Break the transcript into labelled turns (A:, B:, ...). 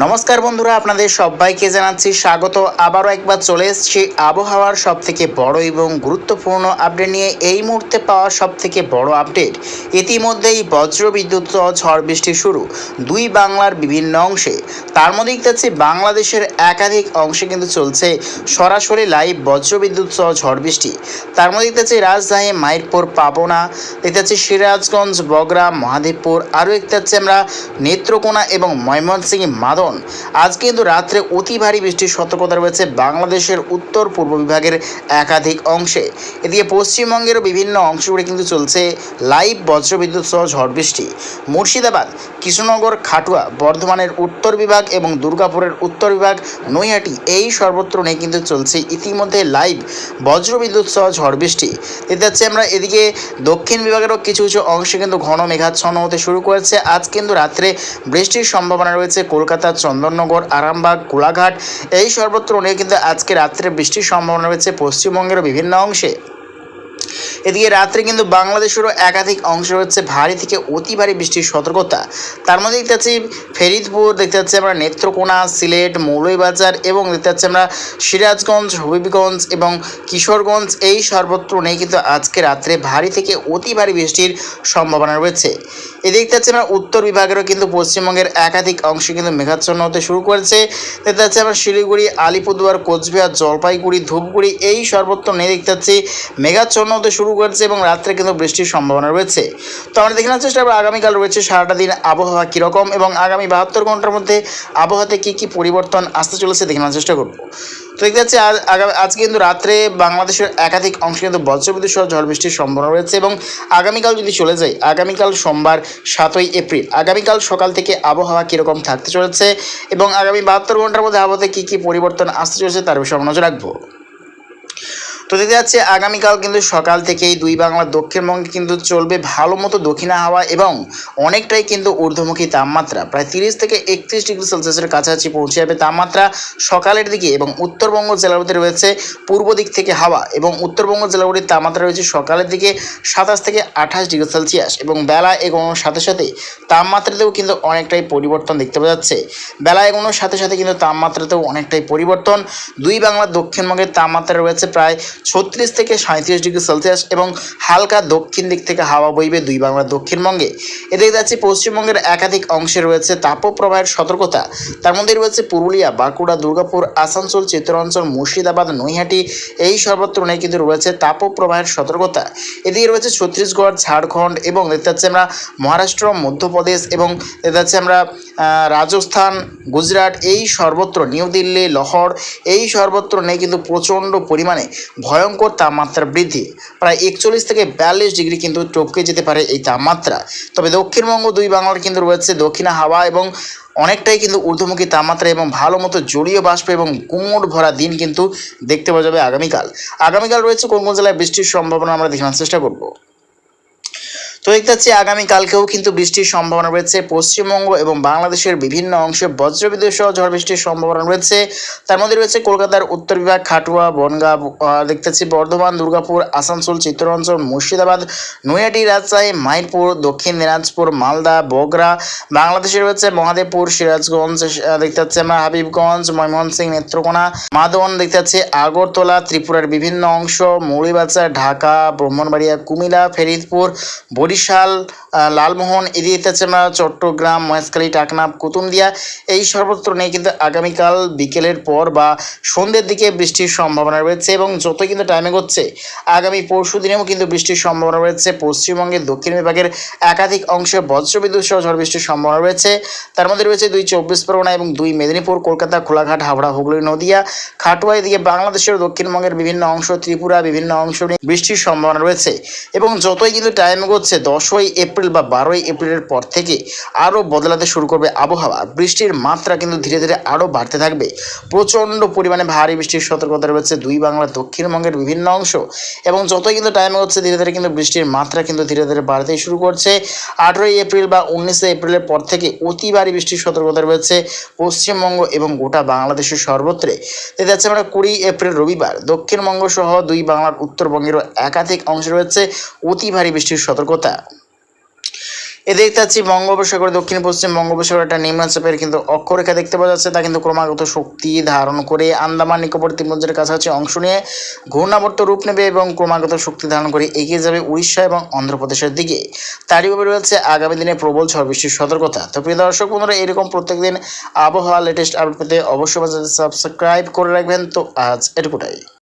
A: নমস্কার বন্ধুরা, আপনাদের সবাইকে জানাচ্ছি স্বাগত। আবারও একবার চলে এসেছি আবহাওয়ার সব থেকে বড় এবং গুরুত্বপূর্ণ আপডেট নিয়ে। এই মুহূর্তে পাওয়া সব থেকে বড় আপডেট, ইতিমধ্যেই বজ্র বিদ্যুৎ ঝড় বৃষ্টি শুরু। দুই বাংলার বিভিন্ন অংশে। তার মধ্যে দেখতে বাংলাদেশের একাধিক অংশে কিন্তু চলছে সরাসরি লাইভ বজ্র বিদ্যুৎ সহ ঝড় বৃষ্টি। তার মধ্যে দেখতে পাচ্ছি রাজধানী মাইরপুর, পাবনা দেখতে পাচ্ছি সিরাজগঞ্জ বগরা মহাদেবপুর, আরও দেখতে পাচ্ছি আমরা নেত্রকোনা এবং ময়মনসিংহ, মাদন। আজ কিন্তু রাত্রে অতি ভারী বৃষ্টির সতর্কতা রয়েছে বাংলাদেশের উত্তর পূর্ব বিভাগের একাধিক অংশে। এদিকে পশ্চিমবঙ্গেরও বিভিন্ন অংশ কিন্তু চলছে লাইভ বজ্রবিদ্যুৎ সহ ঝড় বৃষ্টি। মুর্শিদাবাদ, কৃষ্ণনগর, খাটুয়া, বর্ধমানের উত্তর বিভাগ এবং দুর্গাপুরের উত্তর বিভাগ নৈহাটি, এই সর্বত্র নেই কিন্তু চলছে ইতিমধ্যে লাইভ বজ্রবিদ্যুৎ সহ ঝড় বৃষ্টি। দেখতে পাচ্ছি আমরা এদিকে দক্ষিণ বিভাগেরও কিছু কিছু অংশে কিন্তু ঘন মেঘাচ্ছন্ন হতে শুরু করেছে। আজ কিন্তু রাত্রে বৃষ্টির সম্ভাবনা রয়েছে কলকাতা, চন্দননগর, আরামবাগ, কোলাঘাট। এই সর্বত্র নেই কিন্তু আজকে রাত্রে বৃষ্টির সম্ভাবনা রয়েছে পশ্চিমবঙ্গের বিভিন্ন অংশে। এদিকে রাত্রে কিন্তু বাংলাদেশেরও একাধিক অংশ রয়েছে ভারী থেকে অতি ভারী বৃষ্টির সতর্কতা। তার মধ্যে দেখতে পাচ্ছি ফেরিদপুর, দেখতে পাচ্ছি আমরা নেত্রকোনা, সিলেট, মৌলভীবাজার এবং দেখতে পাচ্ছি আমরা সিরাজগঞ্জ, হবিবগঞ্জ এবং কিশোরগঞ্জ। এই সর্বত্র নেই কিন্তু আজকে রাত্রে ভারী থেকে অতি ভারী বৃষ্টির সম্ভাবনা রয়েছে। এদিকে দেখতে পাচ্ছি আমরা উত্তর বিভাগেরও কিন্তু পশ্চিমবঙ্গের একাধিক অংশে কিন্তু মেঘাচ্ছন্ন হতে শুরু করেছে। দেখতে পাচ্ছি আমরা শিলিগুড়ি, আলিপুরদুয়ার, কোচবিহার, জলপাইগুড়ি, ধূপগুড়ি, এই সর্বত্র নেই দেখতে পাচ্ছি মেঘাচ্ছন্ন হতে শুরু করেছে এবং রাত্রে কিন্তু বৃষ্টির সম্ভাবনা রয়েছে। তো আমরা দেখে নেওয়ার চেষ্টা করব, আগামীকাল রয়েছে সারাটা দিন আবহাওয়া কীরকম এবং আগামী বাহাত্তর ঘণ্টার মধ্যে আবহাওয়াতে কী কী পরিবর্তন আসতে চলেছে দেখে নেওয়ার চেষ্টা করব। তো দেখতে আজ আজকে কিন্তু রাত্রে বাংলাদেশের একাধিক অংশে কিন্তু বজ্রবিদ্যুৎ সহ ঝড় বৃষ্টির সম্ভাবনা রয়েছে এবং আগামীকাল যদি চলে যায়, আগামীকাল সোমবার সাতই এপ্রিল, আগামীকাল সকাল থেকে আবহাওয়া কীরকম থাকতে চলেছে এবং আগামী বাহাত্তর ঘণ্টার মধ্যে আবহাওয়াতে কী কী পরিবর্তন আসতে চলেছে তার বিষয়ে আমরা নজর রাখব। তো দেখতে যাচ্ছে আগামীকাল কিন্তু সকাল থেকেই দুই বাংলার দক্ষিণবঙ্গে কিন্তু চলবে ভালো মতো দক্ষিণা হাওয়া এবং অনেকটাই কিন্তু ঊর্ধ্বমুখী তাপমাত্রা। প্রায় তিরিশ থেকে একত্রিশ ডিগ্রি সেলসিয়াসের কাছাকাছি পৌঁছে যাবে তাপমাত্রা সকালের দিকে এবং উত্তরবঙ্গ জেলাগুলিতে রয়েছে পূর্ব দিক থেকে হাওয়া এবং উত্তরবঙ্গ জেলাগুলির তাপমাত্রা রয়েছে সকালের দিকে সাতাশ থেকে আঠাশ ডিগ্রি সেলসিয়াস এবং বেলা এগোনোর সাথে সাথে তাপমাত্রাতেও কিন্তু অনেকটাই পরিবর্তন দেখতে পাওয়া যাচ্ছে। বেলা এগোনোর সাথে সাথে কিন্তু তাপমাত্রাতেও অনেকটাই পরিবর্তন। দুই বাংলার দক্ষিণবঙ্গের তাপমাত্রা রয়েছে প্রায় ছত্রিশ থেকে সাঁত্রিশ ডিগ্রি সেলসিয়াস এবং হালকা দক্ষিণ দিক থেকে হাওয়া বইবে দুই বাংলার দক্ষিণবঙ্গে। এদিকে যাচ্ছে পশ্চিমবঙ্গের একাধিক অংশে রয়েছে তাপপ্রবাহের সতর্কতা। তার মধ্যে রয়েছে পুরুলিয়া, বাঁকুড়া, দুর্গাপুর, আসানসোল চিত্তরঞ্চল মুর্শিদাবাদ, নৈহাটি, এই সর্বত্র নেই কিন্তু রয়েছে তাপপ্রবাহের সতর্কতা। এদিকে রয়েছে ছত্তিশগড়, ঝাড়খণ্ড এবং দেখতে পাচ্ছি আমরা মহারাষ্ট্র, মধ্যপ্রদেশ এবং দেখতে পাচ্ছি আমরা রাজস্থান, গুজরাট, এই সর্বত্র নিউ দিল্লি, লহর, এই সর্বত্র নেই কিন্তু প্রচণ্ড পরিমাণে ভয়ঙ্কর তাপমাত্রা বৃদ্ধি। প্রায় একচল্লিশ থেকে বিয়াল্লিশ ডিগ্রি কিন্তু টপকে যেতে পারে এই তাপমাত্রা। তবে দক্ষিণবঙ্গ দুই বাংলার কিন্তু রয়েছে দক্ষিণা হাওয়া এবং অনেকটাই কিন্তু ঊর্ধ্বমুখী তাপমাত্রা এবং ভালো মতো জলীয় বাষ্প এবং কুমোট ভরা দিন কিন্তু দেখতে পাওয়া যাবে আগামীকাল। আগামীকাল রয়েছে কোন কোন জেলায় বৃষ্টির সম্ভাবনা আমরা দেখানোর চেষ্টা করব। তো দেখতে পাচ্ছি আগামীকালকেও কিন্তু বৃষ্টির সম্ভাবনা রয়েছে পশ্চিমবঙ্গ এবং বাংলাদেশের বিভিন্ন অংশে বজ্রবিদ্যুৎ সহ ঝড় বৃষ্টির সম্ভাবনা রয়েছে। তার মধ্যে রয়েছে কলকাতার উত্তর বিভাগ, খাটুয়া, বনগাঁ দেখতে পাচ্ছি বর্ধমান, দুর্গাপুর, আসানসোল চিত্তরঞ্চল মুর্শিদাবাদ, নৈহাটি, রাজশাহী, মাইনপুর, দক্ষিণ দিনাজপুর, মালদা বগরা বাংলাদেশে রয়েছে মহাদেবপুর, সিরাজগঞ্জ দেখতে পাচ্ছি আমরা হাবিবগঞ্জ, ময়মনসিংহ, নেত্রকোনা, মাদন, দেখতে পাচ্ছি আগরতলা, ত্রিপুরার বিভিন্ন অংশ মৌলিবাজার ঢাকা, ব্রাহ্মণবাড়িয়া, কুমিল্লা, ফেরিদপুর বরিশাল লালমোহন আমরা চট্টগ্রাম, মহেশখালী টাকনাফ কুতুমদিয়া, এই সর্বত্র নেই, কিন্তু আগামীকাল বিকেলের পর বা সন্ধ্যের দিকে বৃষ্টির সম্ভাবনা রয়েছে এবং যত কিন্তু টাইমে হচ্ছে, আগামী পরশু দিনেও কিন্তু বৃষ্টির সম্ভাবনা রয়েছে। পশ্চিমবঙ্গের দক্ষিণ বিভাগের একাধিক অংশে বজ্রবিদ্যুৎ সহ ঝড় বৃষ্টির সম্ভাবনা রয়েছে। তার মধ্যে রয়েছে দুই চব্বিশ পরগনা এবং দুই মেদিনীপুর, কলকাতা, খোলাঘাট, হাওড়া, হুগলি, নদিয়া, খাটুয়া, এদিকে বাংলাদেশের দক্ষিণবঙ্গের বিভিন্ন অংশ, ত্রিপুরা, বিভিন্ন অংশ বৃষ্টির সম্ভাবনা রয়েছে। এবং যতই কিন্তু টাইম এগোচ্ছে দশই এপ্রিল বা বারোই এপ্রিলের পর থেকে আরও বদলাতে শুরু করবে আবহাওয়া। বৃষ্টির মাত্রা কিন্তু ধীরে ধীরে আরও বাড়তে থাকবে। প্রচণ্ড পরিমাণে ভারী বৃষ্টির সতর্কতা রয়েছে দুই বাংলা দক্ষিণবঙ্গের বিভিন্ন অংশ। এবং যতই কিন্তু টাইম হচ্ছে, ধীরে ধীরে কিন্তু বৃষ্টির মাত্রা কিন্তু ধীরে ধীরে বাড়তেই শুরু করছে। আঠেরোই এপ্রিল বা উনিশে এপ্রিলের পর থেকে অতি ভারী বৃষ্টির সতর্কতা রয়েছে পশ্চিমবঙ্গ এবং গোটা বাংলাদেশের সর্বত্রে। দেখতে যাচ্ছে আমরা কুড়ি এপ্রিল রবিবার, দক্ষিণবঙ্গ সহ দুই বাংলার উত্তরবঙ্গেরও একাধিক অংশ রয়েছে অতি ভারী বৃষ্টির সতর্কতা। এ দেখতে পাচ্ছি বঙ্গোপসাগর, দক্ষিণ, পশ্চিম বঙ্গোপসাগর একটা নিম্নচাপের কিন্তু অক্ষরেখা দেখতে পাওয়া যাচ্ছে। তা কিন্তু ক্রমাগত শক্তি ধারণ করে আন্দামান, নিকোবর দ্বীপপুঞ্জের কাছাকাছি অংশ নিয়ে ঘূর্ণাবর্ত রূপ নেবে এবং ক্রমাগত শক্তি ধারণ করে এগিয়ে যাবে উড়িষ্যা এবং অন্ধ্রপ্রদেশের দিকে। তারই উপরে রয়েছে আগামী দিনে প্রবল ঝড় বৃষ্টির সতর্কতা। তো প্রিয় দর্শক বন্ধুরা, এরকম প্রত্যেকদিন আবহাওয়া লেটেস্ট আপডেট পেতে অবশ্যই সাবস্ক্রাইব করে রাখবেন। তো আজ এটুকুটাই।